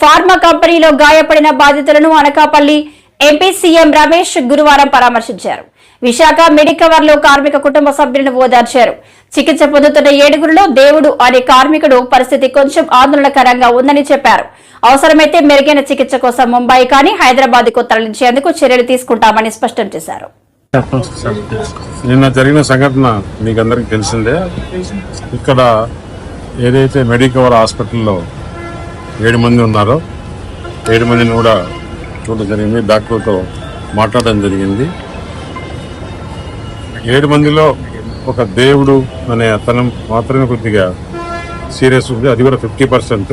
Pharma కంపెనీలో గాయపడిన బాధితులను అనకాపల్లి ఎంపీ సీఎం రమేష్ గురువారం పరామర్శించారు. విశాఖ మెడికవర్లో కార్మిక కుటుంబ సభ్యులను ఓదార్చారు. చికిత్స పొందుతున్న ఏడుగురిలో దేవుడు అనే కార్మికుడు పరిస్థితి కొంచెం ఆందోళనకరంగా ఉందని చెప్పారు. అవసరమైతే మెరుగైన చికిత్స కోసం ముంబై కానీ హైదరాబాద్కు తరలించేందుకు చర్యలు తీసుకుంటామని స్పష్టం చేశారు. నిన్న జరిగిన సంఘటన మీకు అందరికీ తెలిసిందే. ఇక్కడ ఏదైతే మెడికవర్ హాస్పిటల్లో ఏడు మంది ఉన్నారు. ఏడు మందిని కూడా చూడడం జరిగింది. డాక్టర్తో మాట్లాడడం జరిగింది. ఏడు మందిలో ఒక దేవుడు అనే అతను మాత్రమే కొద్దిగా సీరియస్ ఉంది. అది కూడా ఫిఫ్టీ పర్సెంట్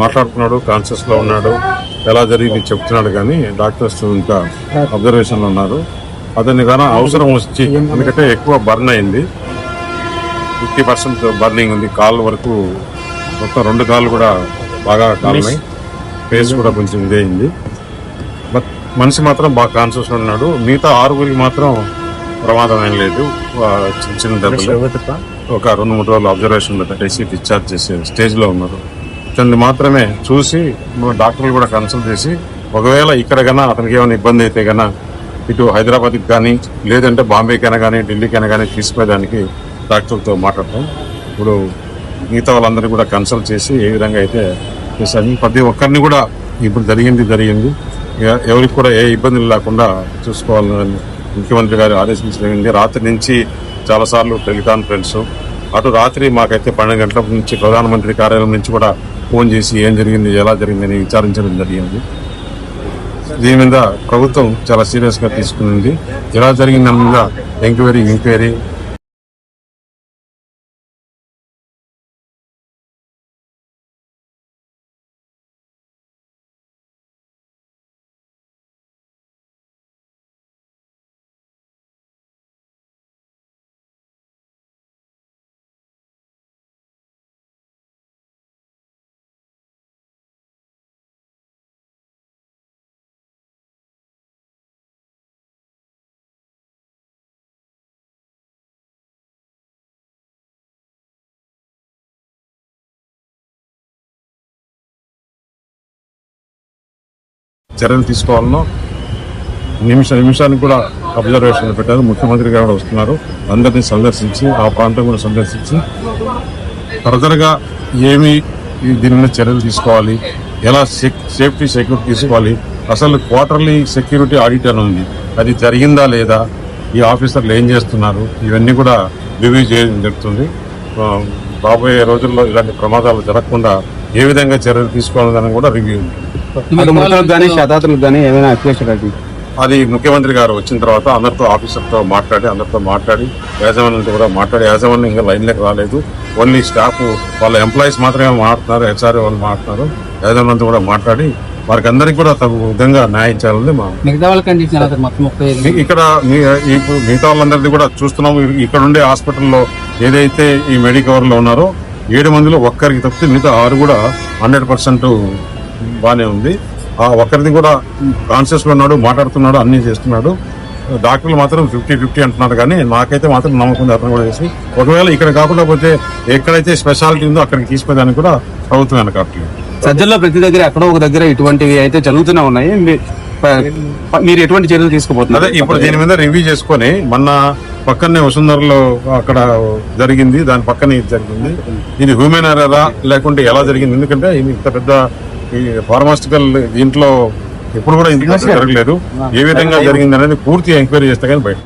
మాట్లాడుతున్నాడు కాన్షియస్లో ఉన్నాడు. ఎలా జరిగింది చెప్తున్నాడు కానీ డాక్టర్స్ ఇంకా అబ్జర్వేషన్లో ఉన్నారు. అతని కానీ అవసరం వచ్చి ఎందుకంటే ఎక్కువ బర్న్ అయింది. ఫిఫ్టీ పర్సెంట్ బర్నింగ్ ఉంది. కాళ్ళ వరకు మొత్తం రెండు కాళ్ళు కూడా బాగా కాలున్నాయి ఫేస్ కూడా కొంచెం ఇదైంది. బట్ మనిషి మాత్రం బాగా కాన్షియస్ ఉన్నాడు. మిగతా ఆరుగురికి మాత్రం ప్రమాదం ఏం లేదు. చిన్న చిన్న దెబ్బలు. ఒక రెండు మూడు రోజులు అబ్జర్వేషన్ పెట్టేసి డిశ్చార్జ్ చేసే స్టేజ్లో ఉన్నారు. ఇతన్ని మాత్రమే చూసి డాక్టర్లు కూడా కన్సల్ట్ చేసి ఒకవేళ ఇక్కడ కన్నా అతనికి ఏమైనా ఇబ్బంది అయితే కన్నా ఇటు హైదరాబాద్కి కానీ లేదంటే బాంబేకైనా కానీ ఢిల్లీకైనా కానీ తీసుకుపోయేదానికి డాక్టర్తో మాట్లాడతాం. ఇప్పుడు మిగతా వాళ్ళందరినీ కూడా కన్సల్ట్ చేసి ఏ విధంగా అయితే చేశాను. ప్రతి ఒక్కరిని కూడా ఇప్పుడు జరిగింది జరిగింది. ఎవరికి కూడా ఏ ఇబ్బందులు లేకుండా చూసుకోవాలని ముఖ్యమంత్రి గారు ఆదేశించడం రాత్రి నుంచి చాలాసార్లు టెలికాన్ఫరెన్స్. అటు రాత్రి మాకైతే పన్నెండు గంటల నుంచి ప్రధానమంత్రి కార్యాలయం నుంచి కూడా ఫోన్ చేసి ఏం జరిగింది ఎలా జరిగిందని విచారించడం జరిగింది. దీని మీద ప్రభుత్వం చాలా సీరియస్గా తీసుకునింది తీసుకుంది. ఎలా జరిగిందని మీద ఎంక్వైరీ ఎంక్వైరీ చర్యలు తీసుకోవాలనో నిమిష నిమిషానికి కూడా అబ్జర్వేషన్ పెట్టారు. ముఖ్యమంత్రి గారు కూడా వస్తున్నారు. అందరినీ సందర్శించి ఆ ప్రాంతం కూడా సందర్శించి ఫర్దర్గా ఏమి దీని మీద చర్యలు తీసుకోవాలి? ఎలా సెక్- సేఫ్టీ సెక్యూరిటీ తీసుకోవాలి? అసలు క్వార్టర్లీ సెక్యూరిటీ ఆడిట్ అని ఉంది. అది జరిగిందా లేదా? ఈ ఆఫీసర్లు ఏం చేస్తున్నారు? ఇవన్నీ కూడా రివ్యూ చేయడం జరుగుతుంది. రాబోయే రోజుల్లో ఇలాంటి ప్రమాదాలు జరగకుండా ఏ విధంగా చర్యలు తీసుకోవాలని కూడా రివ్యూ ఉంటుంది మృతులకు కానీ శతాతులకు కానీ ఏమైనా అప్లికేషన్ అది ముఖ్యమంత్రి గారు వచ్చిన తర్వాత అందరితో ఆఫీసర్తో మాట్లాడి అందరితో మాట్లాడి యాజమాన్యంతో కూడా మాట్లాడి యాజమాన్యం ఇంకా లైన్లోకి రాలేదు. ఓన్లీ స్టాఫ్ వాళ్ళ ఎంప్లాయీస్ మాత్రమే మాట్లాడుతున్నారు హెచ్ఆర్ఏ వాళ్ళు మాట్లాడుతున్నారు. యాజమాన్యంతో కూడా మాట్లాడి వారికి అందరికీ కూడా తగు విధంగా న్యాయం చేయాలని మా ఇక్కడ మిగతా వాళ్ళందరినీ కూడా చూస్తున్నాం ఇ- ఇక్కడ ఉండే హాస్పిటల్లో ఏదైతే ఈ మెడికవర్లో ఉన్నారో ఏడు మందిలో ఒక్కరికి తప్పితే మిగతా ఆరు కూడా హండ్రెడ్ పర్సెంట్ బాగానే ఉంది. ఆ ఒక్కరిది కూడా కాన్షియస్లో ఉన్నాడు మాట్లాడుతున్నాడు అన్ని చేస్తున్నాడు. డాక్టర్లు మాత్రం ఫిఫ్టీ ఫిఫ్టీ అంటున్నారు కానీ నాకైతే మాత్రం నమ్మకం అతను కూడా చేసి. ఒకవేళ ఇక్కడ కాకుండా పోతే ఎక్కడైతే స్పెషాలిటీ ఉందో అక్కడికి తీసుకుపోయేదానికి కూడా ప్రభుత్వం వెనకాట్లేదు సజ్జల్లో ప్రతి దగ్గర ఎక్కడో ఒక దగ్గర ఇటువంటివి అయితే జరుగుతూనే ఉన్నాయి. మీరు ఎటువంటి చర్యలు అదే తీసుకోబోతున్నారు ఇప్పుడు దీని మీద రివ్యూ చేసుకొని మొన్న పక్కనే వసుంధరలో అక్కడ జరిగింది దాని పక్కనే ఇది జరిగింది. ఇది హ్యూమెన్ ఎరరా లేకుంటే ఎలా జరిగింది? ఎందుకంటే ఇది ఇంత పెద్ద ఈ ఫార్మాస్టికల్ దీంట్లో ఎప్పుడు కూడా జరగలేదు. ఏ విధంగా జరిగింది అనేది పూర్తి ఎంక్వైరీ చేస్తే కానీ బయట